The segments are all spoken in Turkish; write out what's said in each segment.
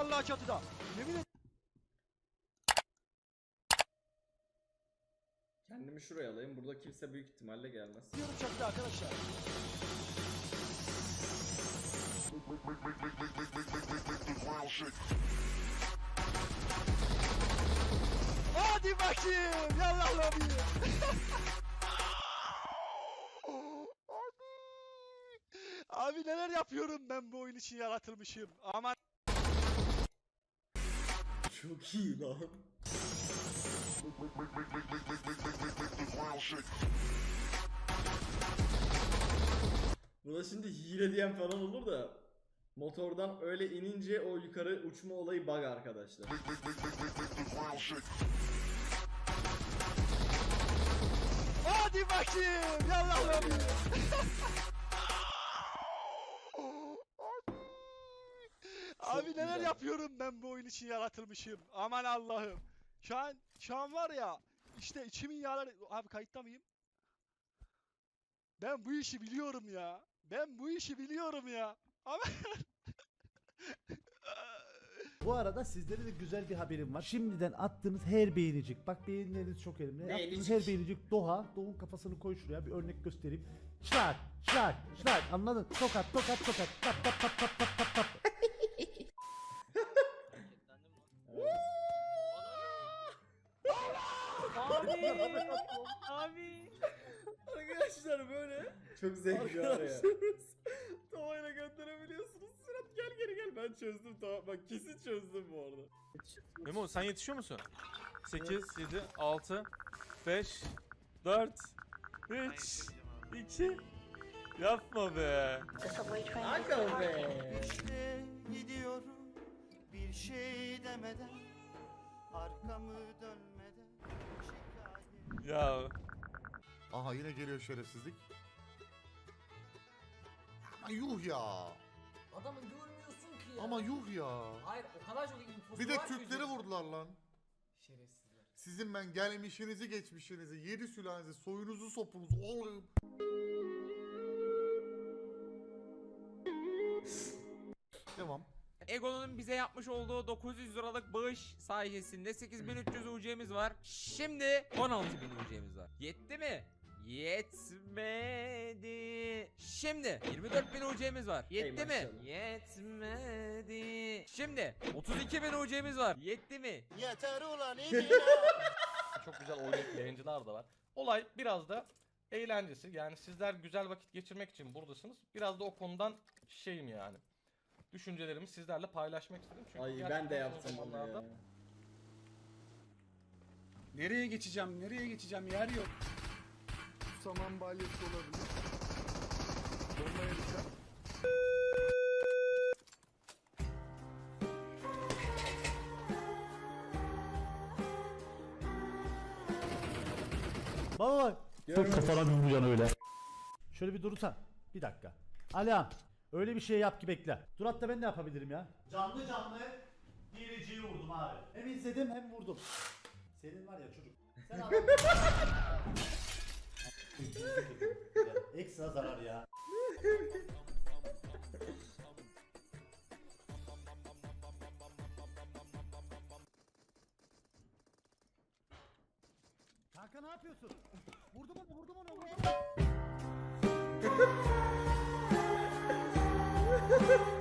Vallahi çatıda. Yemin ederim Kendimi şuraya alayım. Burada kimse büyük ihtimalle gelmez. çatıda arkadaşlar. Hadi bakayım. Yallah lobi. Abi. Abi neler yapıyorum ben bu oyun için yaratılmışım. Aman Çok iyi lan. Buna şimdi hile diyen falan olur da motordan öyle inince o yukarı uçma olayı bug arkadaşlar. Hadi bakayım. Yallah Abi Çok neler güzel. yapıyorum ben bu oyun için yaratılmışım. Aman Allah'ım. Şu an şu an var ya işte içimin yağları abi kayıtta mıyım? Ben bu işi biliyorum ya. Ben bu işi biliyorum ya. Ama Bu arada sizlere de güzel bir haberim var. Şimdiden attığınız her beğenicik, bak beğenileriniz çok elimde. Attığınız Beğenicik. her beğenicik Doğa, Doğu'nun kafasını koy şuraya bir örnek göstereyim. Şlak, şlak, şlak anladın? Tokat, tokat, tokat. Tap tap tap tap tap tap çok zevkli var ya. Tavayla gönderebiliyorsunuz. Sırat gel geri gel. Ben çözdüm tamam. Bak kesin çözdüm bu arada. Memo sen yetişiyor musun? 8, 7, 6, 5, 4, 3, 2. Yapma be. Aga be. İşte gidiyorum bir şey demeden arkamı dönmeden şikayet Ya Aha yine geliyor şerefsizlik. Ama yuh ya. Adamı görmüyorsun ki ya. Ama yuh ya. Hayır o kadar çok infosu Bir de var ki Türkleri üzerinde. vurdular lan. Şerefsizler. Sizin ben gelmişinizi geçmişinizi, yedi sülalenizi, soyunuzu sopunuzu oğlum. Devam. Ego'nun bize yapmış olduğu 900 liralık bağış sayesinde 8300 UC'miz var. Şimdi 16000 UC'miz var. Yetti mi? Yetmedi. Şimdi 24000 UC'miz var. Yetti mi? maşallah. Yetmedi. Şimdi 32000 UC'miz var. Yetti mi? Yeter ulan iyi çok güzel oynayıp yayıncılar da var. Olay biraz da eğlencesi. Yani sizler güzel vakit geçirmek için buradasınız. Biraz da o konudan şeyim yani. Düşüncelerimi sizlerle paylaşmak istedim. Çünkü Ay ben gerçekten de son yaptım zamanlarda ya. Nereye geçeceğim? Nereye geçeceğim? Yer yok. Saman balyası olabilir. Bombaya düşer. Baba bak. Görmemiş. kafana bir vuracaksın öyle. Şöyle bir durursan. Bir dakika. Alihan. Öyle bir şey yap ki bekle. Dur hatta ben de yapabilirim ya. Canlı canlı hileciyi vurdum abi. Hem izledim hem vurdum. Senin var ya çocuk. Sen adam... Ekstra zarar ya. Kanka ne yapıyorsun? Vurdum onu, vurdum onu, vurdum onu.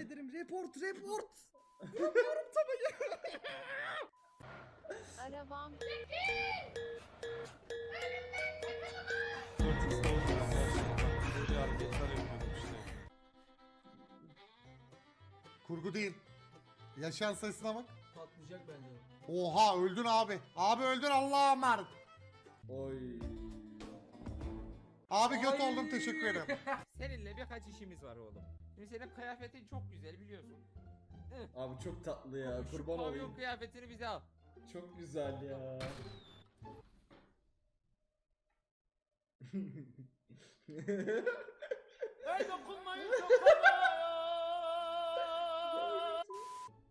Ederim report report. Arabam. hareketler yapıyordum işte. Kurgu değil. Yaşayan sayısına bak. Patlayacak bence. Oha öldün abi. Abi öldün Allah'a emanet. Oy. Abi göt oldum teşekkür ederim. Seninle birkaç işimiz var oğlum. Şimdi senin kıyafetin çok güzel biliyorsun. Abi çok tatlı ya. Şu Kurban pavyon olayım. kıyafetini bize al. Çok güzel ya.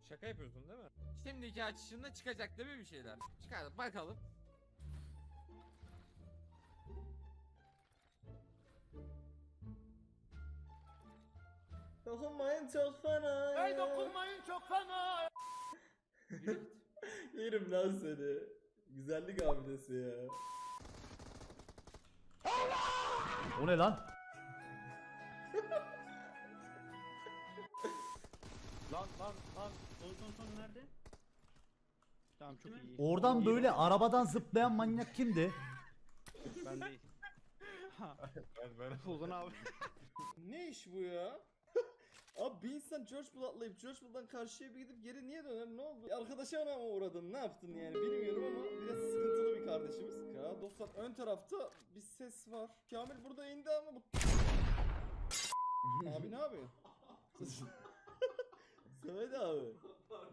Şaka yapıyorsun değil mi? Şimdiki açışında çıkacak değil mi bir şeyler? Çıkar bakalım. Dokunmayın çok fena. Hey dokunmayın çok fena. Yerim lan seni. Güzellik abidesi ya. O ne lan? Lan lan lan. Son son son nerede? Tamam çok iyi. Oradan böyle arabadan zıplayan manyak kimdi? Ben değil. ben ben. Ozan abi. Ne iş bu ya? Abi bir insan George Bull atlayıp George Bull'dan karşıya bir gidip geri niye döner ne oldu? Arkadaşa mı uğradın ne yaptın yani bilmiyorum ama biraz sıkıntılı bir kardeşimiz. Ya dostlar ön tarafta bir ses var. Kamil burada indi ama bu... abi ne yapıyorsun? Samet abi.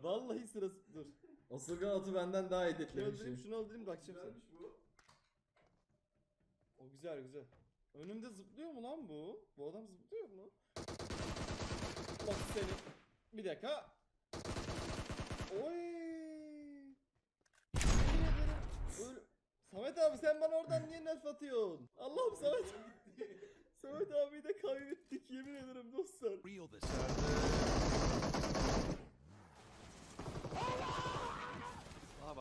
Vallahi sırası dur. Osurgan atı benden daha editlemişim. Şunu öldüreyim bakacağım sana. O güzel güzel. Önümde zıplıyor mu lan bu? Bu adam zıplıyor mu? Bak seni. Bir dakika. Oy. Yemin ederim. Öyle... Samet abi sen bana oradan niye nerf atıyorsun? Allah'ım Samet. Samet abiyi de kaybettik yemin ederim dostlar.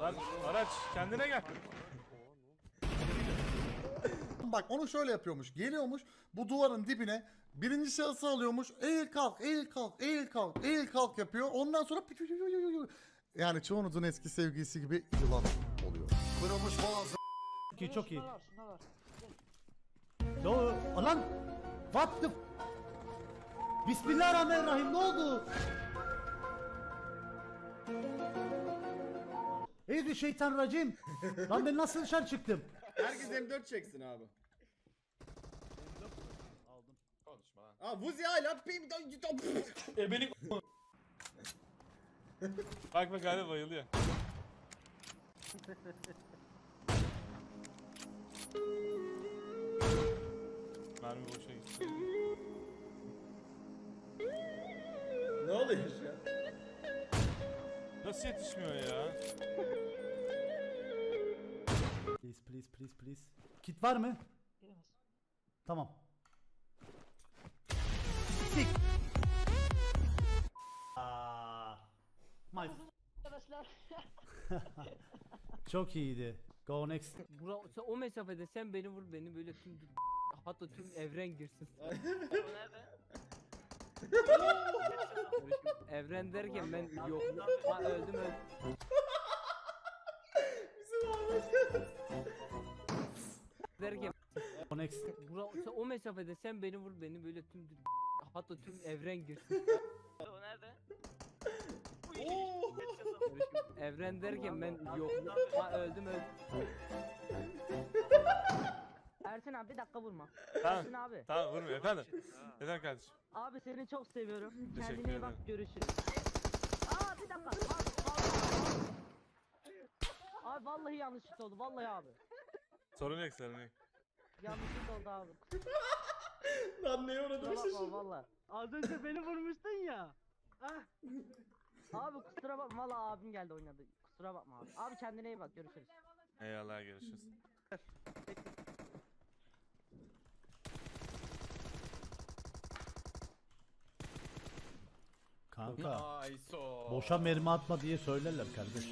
Lan araç kendine gel. Bak onu şöyle yapıyormuş. Geliyormuş bu duvarın dibine birinci şahısı alıyormuş. Eğil kalk, eğil kalk, eğil kalk, eğil kalk yapıyor. Ondan sonra yani çoğunuzun eski sevgilisi gibi yılan oluyor. Kırılmış boğazı. Çok iyi çok iyi. Yo lan what the Bismillahirrahmanirrahim ne oldu? Eydi şeytan racim. Lan ben nasıl dışarı çıktım? Herkes M4 çeksin abi. Konuşma lan. Aa Vuzi hala pim Ebelik Bak bak hala bayılıyor. Mermi boşa gitti. Ne oluyor şu an? Nasıl yetişmiyor ya? Please please please please. Kit var mı? Tamam. My Arkadaşlar. Çok iyiydi. Go next. Bura, sen o mesafede sen beni vur beni böyle tüm hatta tüm evren girsin. evren derken ben yok. Ha öldüm öldüm. Bizim Ahmet. Derken Go next. bura, sen o mesafede sen beni vur beni böyle tüm hatta tüm evren girsin. Oo. evren derken ben yok. Ha öldüm öldüm. Ersin abi bir dakika vurma. Tamam. Ersin abi. Tamam vurmuyor efendim. Efendim kardeşim. Abi seni çok seviyorum. Teşekkür Kendine iyi bak görüşürüz. Aa bir dakika. Abi, vallahi. Abi vallahi yanlışlık oldu. Vallahi abi. Sorun yok sorun yok. Yanlışlık oldu abi. Lan neye uğradım Kusura bakma şaşırdım. valla. Az önce beni vurmuştun ya. Abi kusura bakma valla abim geldi oynadı. Kusura bakma abi. Abi kendine iyi bak görüşürüz. Eyvallah görüşürüz. Kanka. Boşa mermi atma diye söylerler kardeş.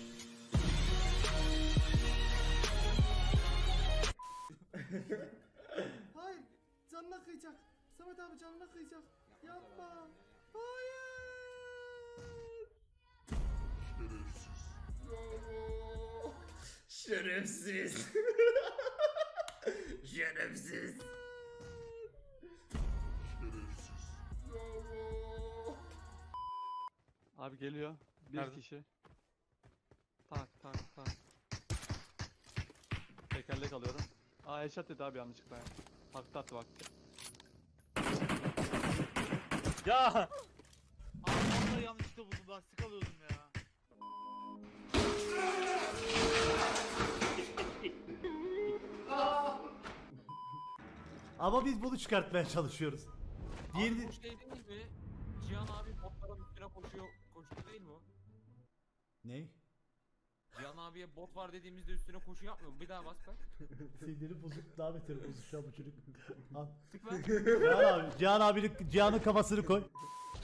Hayır. Canına kıyacak. Samet abi canına kıyacak. Yapma. Hayır. Şerefsiz. Şerefsiz. Abi geliyor. Bir Nerede? kişi. Tak tak tak. Tekerlek alıyorum. Aa headshot dedi abi yanlışlıkla ya. Taktı attı bak. Ya! Abi yanlışlıkla buldum lastik alıyordum ya. Ama biz bunu çıkartmaya çalışıyoruz. Diğeri Abi bu şey değil mi? Cihan abi botların üstüne koşuyor. Koştu değil mi o? Ney? Cihan abiye bot var dediğimizde üstüne koşu yapmıyor mu? Bir daha bas bak. Sinirleri bozuk daha beter bozuk şu an bu çocuk. Al. Cihan abi, Cihan abinin, Cihan'ın kafasını koy.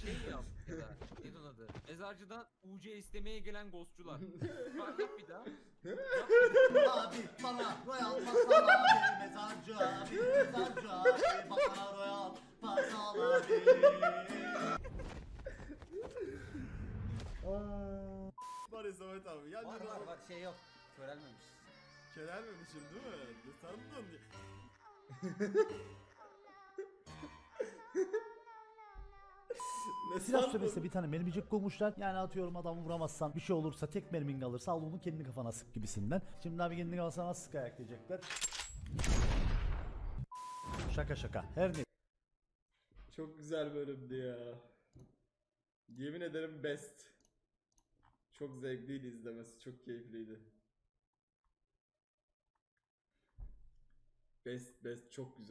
Şey yap ya da ne onun adı? Mezarcıdan UC istemeye gelen ghostçular. Bak yap bir daha. abi bana royal pasal abi mezarcı abi mezarcı abi bana royal pasal abi. Var ya Samet abi. Ya Var var var şey yok. Körelmemiş. Kerelmemişim değil mi? Ne sandın? Ne Silah sandın? sürmesine bir tane mermicik koymuşlar. Yani atıyorum adamı vuramazsan bir şey olursa tek mermin kalırsa al onu kendi kafana sık gibisinden. Şimdi abi kendi kafasına nasıl sık ayak diyecekler. Şaka şaka. Her ne Çok güzel bölümdü ya. Yemin ederim best. Çok zevkliydi izlemesi. Çok keyifliydi. Best best çok güzel.